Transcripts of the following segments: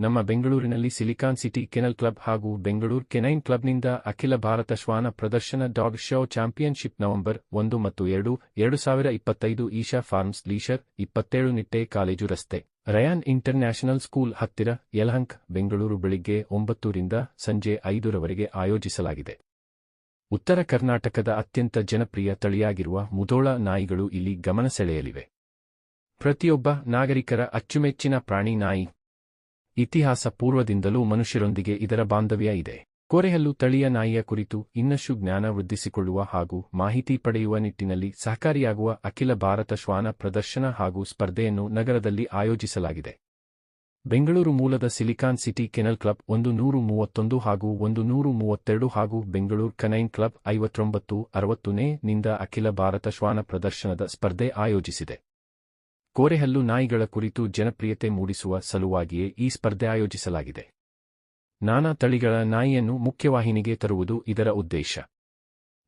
ನಮ್ಮ ಬೆಂಗಳೂರಿನಲ್ಲಿ silicon city kennel club ಹಾಗೂ ಬೆಂಗಳೂರು ಕೆನೈನ್ ಕ್ಲಬ್ನಿಂದ ಅಖಿಲ ಭಾರತ ಶ್ವಾನ ಪ್ರದರ್ಶನ ಡಾಗ್ ಶೋ ಚಾಂಪಿಯನ್ಶಿಪ್ ನವೆಂಬರ್ ಒಂದು ಮತ್ತು ಎರಡು ಎರಡು ಸಾವಿರ ಇಪ್ಪತ್ತೈದು ಈಶಾ ಫಾರ್ಮ್ಸ್ ಲೀಶರ್, ಇಪ್ಪತ್ತೇಳು ನಿಟ್ಟೆ ಕಾಲೇಜು ರಸ್ತೆ. ರಯಾನ್ ಇಂಟರ್ನ್ಯಾಷನಲ್ ಸ್ಕೂಲ್ ಹತ್ತಿರ ಯಲಹಂಕ್, ಬೆಂಗಳೂರು ಬೆಳಿಗ್ಗೆ ಒಂಬತ್ತರಿಂದ ಸಂಜೆ ಐದರವರೆಗೆ ಆಯೋಜಿಸಲಾಗಿದೆ. ಉತ್ತರ ಕರ್ನಾಟಕದ ಅತ್ಯಂತ ಜನಪ್ರಿಯ ತಳಿಯಾಗಿರುವ ಮುಧೋಳ ನಾಯಿಗಳು ಇಲ್ಲಿ ಗಮನ ಸೆಳೆಯಲಿವೆ. ಪ್ರತಿಯೊಬ್ಬ ನಾಗರಿಕರ ಅಚ್ಚುಮೆಚ್ಚಿನ ಪ್ರಾಣಿ ನಾಯಿ ಇತಿಹಾಸ ಪೂರ್ವದಿಂದಲೂ ಮನುಷ್ಯರೊಂದಿಗೆ ಇದರ ಬಾಂಧವ್ಯ ಇದೆ. ಕೋರೆಹಲ್ಲು ತಳಿಯ ನಾಯಿಯ ಕುರಿತು ಇನ್ನಷ್ಟು ಜ್ಞಾನ ವೃದ್ಧಿಸಿಕೊಳ್ಳುವ ಹಾಗೂ ಮಾಹಿತಿ ಪಡೆಯುವ ನಿಟ್ಟಿನಲ್ಲಿ ಸಹಕಾರಿಯಾಗುವ ಅಖಿಲ ಭಾರತ ಶ್ವಾನ ಪ್ರದರ್ಶನ ಹಾಗೂ ಸ್ಪರ್ಧೆಯನ್ನು ನಗರದಲ್ಲಿ ಆಯೋಜಿಸಲಾಗಿದೆ. ಬೆಂಗಳೂರು ಮೂಲದ ಸಿಲಿಕಾನ್ ಸಿಟಿ ಕೆನಲ್ ಕ್ಲಬ್ ಒಂದು ನೂರು ಮೂವತ್ತೊಂದು ಹಾಗೂ ಒಂದು ನೂರು ಮೂವತ್ತೆರಡು ಹಾಗೂ ಬೆಂಗಳೂರು ಕನೈನ್ ಕ್ಲಬ್ ಐವತ್ತೊಂಬತ್ತು ಅರವತ್ತನೇ ನಿಂದ ಅಖಿಲ ಭಾರತ ಶ್ವಾನ ಪ್ರದರ್ಶನದ ಸ್ಪರ್ಧೆ ಆಯೋಜಿಸಿದೆ. ಕೋರೆಹಲ್ಲು ನಾಯಿಗಳ ಕುರಿತು ಜನಪ್ರಿಯತೆ ಮೂಡಿಸುವ ಸಲುವಾಗಿಯೇ ಈ ಸ್ಪರ್ಧೆ ಆಯೋಜಿಸಲಾಗಿದೆ. ನಾನಾ ತಳಿಗಳ ನಾಯಿಯನ್ನು ಮುಖ್ಯವಾಹಿನಿಗೆ ತರುವುದು ಇದರ ಉದ್ದೇಶ.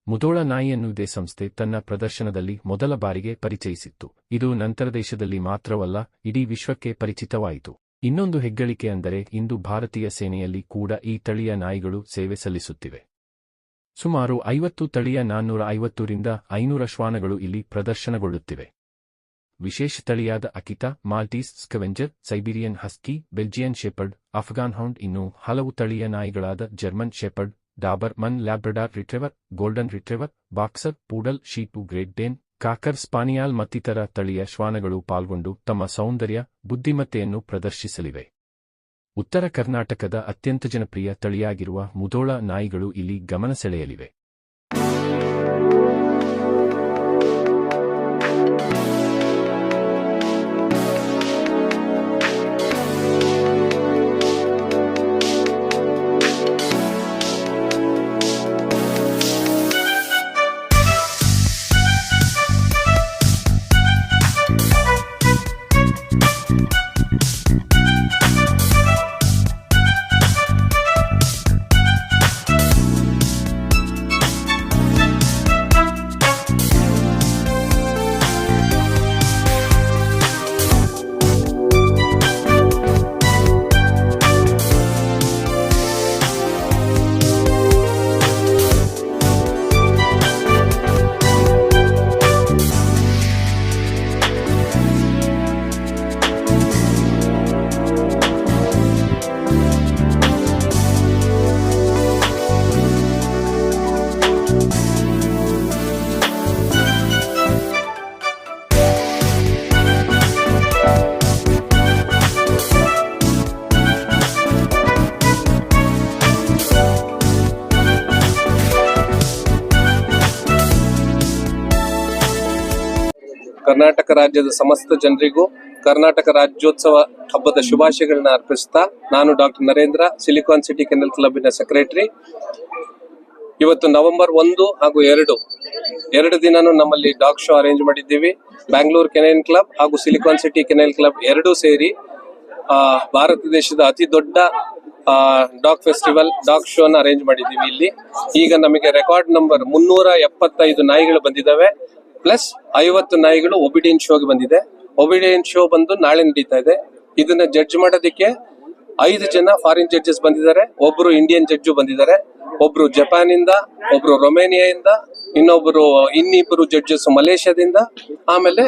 ಮುದೋಳ ನಾಯಿಯನ್ನು ಇದೇ ಸಂಸ್ಥೆ ತನ್ನ ಪ್ರದರ್ಶನದಲ್ಲಿ ಮೊದಲ ಬಾರಿಗೆ ಪರಿಚಯಿಸಿತ್ತು. ಇದು ನಂತರ ದೇಶದಲ್ಲಿ ಮಾತ್ರವಲ್ಲ, ಇಡೀ ವಿಶ್ವಕ್ಕೆ ಪರಿಚಿತವಾಯಿತು. ಇನ್ನೊಂದು ಹೆಗ್ಗಳಿಕೆ ಅಂದರೆ ಇಂದು ಭಾರತೀಯ ಸೇನೆಯಲ್ಲಿ ಕೂಡ ಈ ತಳಿಯ ನಾಯಿಗಳು ಸೇವೆ ಸಲ್ಲಿಸುತ್ತಿವೆ. ಸುಮಾರು ಐವತ್ತು ತಳಿಯ ನಾನ್ನೂರ ಐವತ್ತರಿಂದ ಐನೂರ ಶ್ವಾನಗಳು ಇಲ್ಲಿ ಪ್ರದರ್ಶನಗೊಳ್ಳುತ್ತಿವೆ. ವಿಶೇಷ ತಳಿಯಾದ Akita, Maltese, scavenger, Siberian husky, Belgian shepherd Afghan hound ಇನ್ನೂ ಹಲವು ತಳಿಯ ನಾಯಿಗಳಾದ German shepherd, Doberman, Labrador retriever, golden retriever, boxer, poodle, Shih Tzu, great Dane, cocker, spaniel ಮತ್ತಿತರ ತಳಿಯ ಶ್ವಾನಗಳು ಪಾಲ್ಗೊಂಡು ತಮ್ಮ ಸೌಂದರ್ಯ, ಬುದ್ಧಿಮತ್ತೆಯನ್ನು ಪ್ರದರ್ಶಿಸಲಿವೆ. ಉತ್ತರ ಕರ್ನಾಟಕದ ಅತ್ಯಂತ ಜನಪ್ರಿಯ ತಳಿಯಾಗಿರುವ ಮುದೋಳ ನಾಯಿಗಳು ಇಲ್ಲಿ ಗಮನ ಸೆಳೆಯಲಿವೆ. ಕರ್ನಾಟಕ ರಾಜ್ಯದ ಸಮಸ್ತ ಜನರಿಗೂ ಕರ್ನಾಟಕ ರಾಜ್ಯೋತ್ಸವ ಹಬ್ಬದ ಶುಭಾಶಯಗಳನ್ನ ಅರ್ಪಿಸ್ತಾ ನಾನು doctor Narendra, silicon city kennel ಕ್ಲಬ್ಬಿನ secretary. ಇವತ್ತು ನವೆಂಬರ್ ಒಂದು ಹಾಗೂ ಎರಡು. ಎರಡು ದಿನನೂ ನಮ್ಮಲ್ಲಿ ಡಾಗ್ ಶೋ ಅರೇಂಜ್ ಮಾಡಿದ್ದೀವಿ. ಬ್ಯಾಂಗ್ಳೂರ್ ಕೆನೈನ್ ಕ್ಲಬ್ ಹಾಗೂ ಸಿಲಿಕಾನ್ ಸಿಟಿ ಕೆನೈನ್ ಕ್ಲಬ್ ಎರಡೂ ಸೇರಿ ಭಾರತ ದೇಶದ ಅತಿ ದೊಡ್ಡ ಡಾಗ್ ಫೆಸ್ಟಿವಲ್, ಡಾಗ್ ಶೋನ ಅರೇಂಜ್ ಮಾಡಿದ್ದೀವಿ ಇಲ್ಲಿ. ಈಗ ನಮಗೆ ರೆಕಾರ್ಡ್ ನಂಬರ್ ಮುನ್ನೂರ ಎಪ್ಪತ್ತೈದು ನಾಯಿಗಳು ಬಂದಿದ್ದಾವೆ. ಪ್ಲಸ್ ಐವತ್ತು ನಾಯಿಗಳು ಒಬಿಡಿಯನ್ ಶೋಗೆ ಬಂದಿದೆ. ಒಬಿಡಿಯನ್ ಶೋ ಬಂದು ನಾಳೆ ನಡೀತಾ ಇದೆ. ಇದನ್ನ ಜಡ್ಜ್ ಮಾಡೋದಕ್ಕೆ ಐದು ಜನ ಫಾರಿನ್ ಜಡ್ಜಸ್ ಬಂದಿದ್ದಾರೆ. ಒಬ್ರು ಇಂಡಿಯನ್ ಜಡ್ಜು ಬಂದಿದ್ದಾರೆ. ಒಬ್ರು ಜಪಾನಿಂದ ಒಬ್ರು ರೊಮೇನಿಯಾದಿಂದ ಇನ್ನೊಬ್ರು ಇನ್ನಿಬ್ಬರು ಜಡ್ಜಸ್ ಮಲೇಷ್ಯಾದಿಂದ, ಆಮೇಲೆ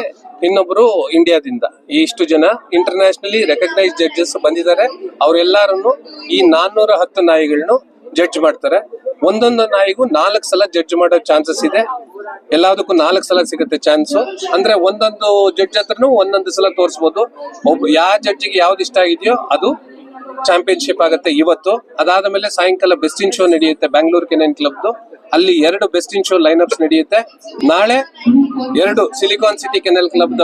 ಇನ್ನೊಬ್ರು ಇಂಡಿಯಾದಿಂದ ಇಷ್ಟು ಜನ ಇಂಟರ್ನ್ಯಾಷನಲಿ ರೆಕಗ್ನೈಸ್ ಜಡ್ಜಸ್ ಬಂದಿದ್ದಾರೆ. ಅವರೆಲ್ಲರನ್ನು ಈ ನಾನ್ನೂರ ಹತ್ತು ನಾಯಿಗಳನ್ನು ಜಡ್ಜ್ ಮಾಡ್ತಾರೆ. ಒಂದೊಂದು ನಾಯಿಗೂ ನಾಲ್ಕು ಸಲ ಜಡ್ಜ್ ಮಾಡೋ ಚಾನ್ಸಸ್ ಇದೆ. ಎಲ್ಲದಕ್ಕೂ ನಾಲ್ಕು ಸಲ ಸಿಗುತ್ತೆ ಚಾನ್ಸ್ ಅಂದ್ರೆ ಒಂದೊಂದು ಜಡ್ಜ್ ಹತ್ರನು ಒಂದೊಂದು ಸಲ ತೋರಿಸ್ಬೋದು. ಒಬ್ಬ ಯಾವ ಜಡ್ಜಿಗೆ ಯಾವ್ದು ಇಷ್ಟ ಆಗಿದೆಯೋ ಅದು ಚಾಂಪಿಯನ್ಶಿಪ್ ಆಗುತ್ತೆ ಇವತ್ತು. ಅದಾದ ಮೇಲೆ ಸಾಯಂಕಾಲ ಬೆಸ್ಟ್ ಇನ್ ಶೋ ನಡೆಯುತ್ತೆ ಬ್ಯಾಂಗ್ಳೂರ್ ಕೆನನ್ ಕ್ಲಬ್ದು ಅಲ್ಲಿ ಎರಡು best in show line ups ನಡೆಯುತ್ತೆ. ನಾಳೆ ಎರಡು silicon city kennel club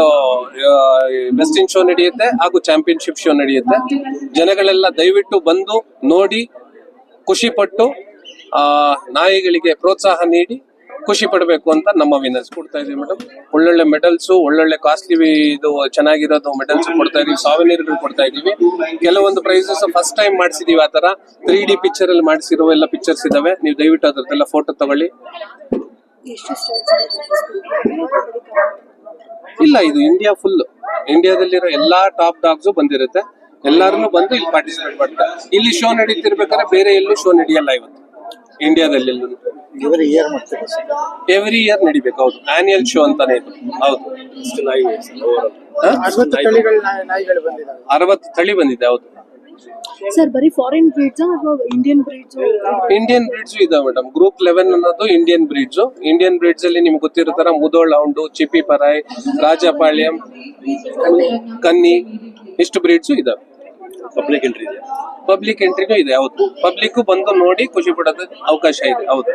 best in show ನಡೆಯುತ್ತೆ ಹಾಗೂ ಚಾಂಪಿಯನ್ಶಿಪ್ ಶೋ ನಡೆಯುತ್ತೆ. ಜನಗಳೆಲ್ಲ ದಯವಿಟ್ಟು ಬಂದು ನೋಡಿ ಖುಷಿ ಪಟ್ಟು ಆ ನಾಯಿಗಳಿಗೆ ಪ್ರೋತ್ಸಾಹ ನೀಡಿ ಖುಷಿ ಪಡಬೇಕು ಅಂತ ನಮ್ಮ ವಿನಸ್ ಕೊಡ್ತಾ ಇದೀವಿ ಮೇಡಮ್ ಒಳ್ಳೊಳ್ಳೆ ಮೆಡಲ್ಸ್ ಒಳ್ಳೊಳ್ಳೆ ಕಾಸ್ಟ್ಲಿ ಇದು ಚೆನ್ನಾಗಿರೋದು ಮೆಡಲ್ಸ್ ಕೊಡ್ತಾ ಇದೀವಿ ಸಾವಿನೀರ್ಗಳು ಕೊಡ್ತಾ ಇದೀವಿ ಕೆಲವೊಂದು ಪ್ರೈಸಸ್ ಫಸ್ಟ್ ಟೈಮ್ ಮಾಡಿಸಿದೀವಿ ಆ ತರ ತ್ರೀ ಡಿ ಪಿಕ್ಚರ್ ಅಲ್ಲಿ ಮಾಡಿಸಿರೋ ಎಲ್ಲ ಪಿಕ್ಚರ್ಸ್ ಇದಾವೆ ನೀವು ದಯವಿಟ್ಟು ಅದ್ರದ್ದೆಲ್ಲ ಫೋಟೋ ತಗೊಳ್ಳಿ. ಇಲ್ಲ ಇದು ಇಂಡಿಯಾ ಫುಲ್ ಇಂಡಿಯಾದಲ್ಲಿರೋ ಎಲ್ಲಾ ಟಾಪ್ ಡಾಗ್ಸ್ ಬಂದಿರುತ್ತೆ. ಎಲ್ಲಾರು ಬಂದು ಇಲ್ಲಿ ಪಾರ್ಟಿಸಿಪೇಟ್ ಮಾಡ್ತಾರೆ. ಇಲ್ಲಿ ಶೋ ನಡೀತಿರ್ಬೇಕಾದ್ರೆ ಬೇರೆ ಎಲ್ಲೂ ಶೋ ನಡೆಯಲ್ಲ ಇವತ್ತು. ಇಂಡಿಯಾದಲ್ಲಿ ಎಲ್ಲೂ. ಇವರಿ ಇಯರ್ ಮಾಡ್ತೀರಾ ಎವ್ರಿ ಇಯರ್ ನಡಿಬೇಕು ಹೌದು. ಆನ್ಯುಯಲ್ ಶೋ ಅಂತಾನೆ ಇದು. ಹೌದು? ಅರವತ್ತು ತಳಿ ಬಂದಿದೆ ಹೌದು. ಸರ್ ಬರೀ ಫಾರಿನ್ ಬ್ರೀಡ್ಸ್ ಅಥವಾ ಇಂಡಿಯನ್ ಬ್ರೀಡ್ಸ್ ಇಂಡಿಯನ್ ಬ್ರೀಡ್ಸ್ ಇದಾವೆ ಮೇಡಮ್ ಗ್ರೂಪ್ ಲೆವೆನ್ ಅನ್ನೋದು ಇಂಡಿಯನ್ ಬ್ರೀಡ್ಸ್ ಇಂಡಿಯನ್ ಬ್ರೀಡ್ಸ್ ಅಲ್ಲಿ ನಿಮ್ಗೆ ಗೊತ್ತಿರೋ ತರ ಮುದೋಳ್ ಔಂಡು ಚಿಪ್ಪಿ ಪರಾಯ್ ರಾಜಪಾಳ್ಯಂ ಕನ್ನಿ. ಇಷ್ಟು ಬ್ರೀಡ್ಸ್ ಇದಾವೆ. ಪಬ್ಲಿಕ್ ಎಂಟ್ರಿ ಇದೆ. ಪಬ್ಲಿಕ್ ಎಂಟ್ರಿನೂ ಇದೆ ಹೌದು. ಪಬ್ಲಿಕ್ ಬಂದು ನೋಡಿ ಖುಷಿ ಪಡೋದಕ್ಕೆ ಅವಕಾಶ ಇದೆ ಹೌದು.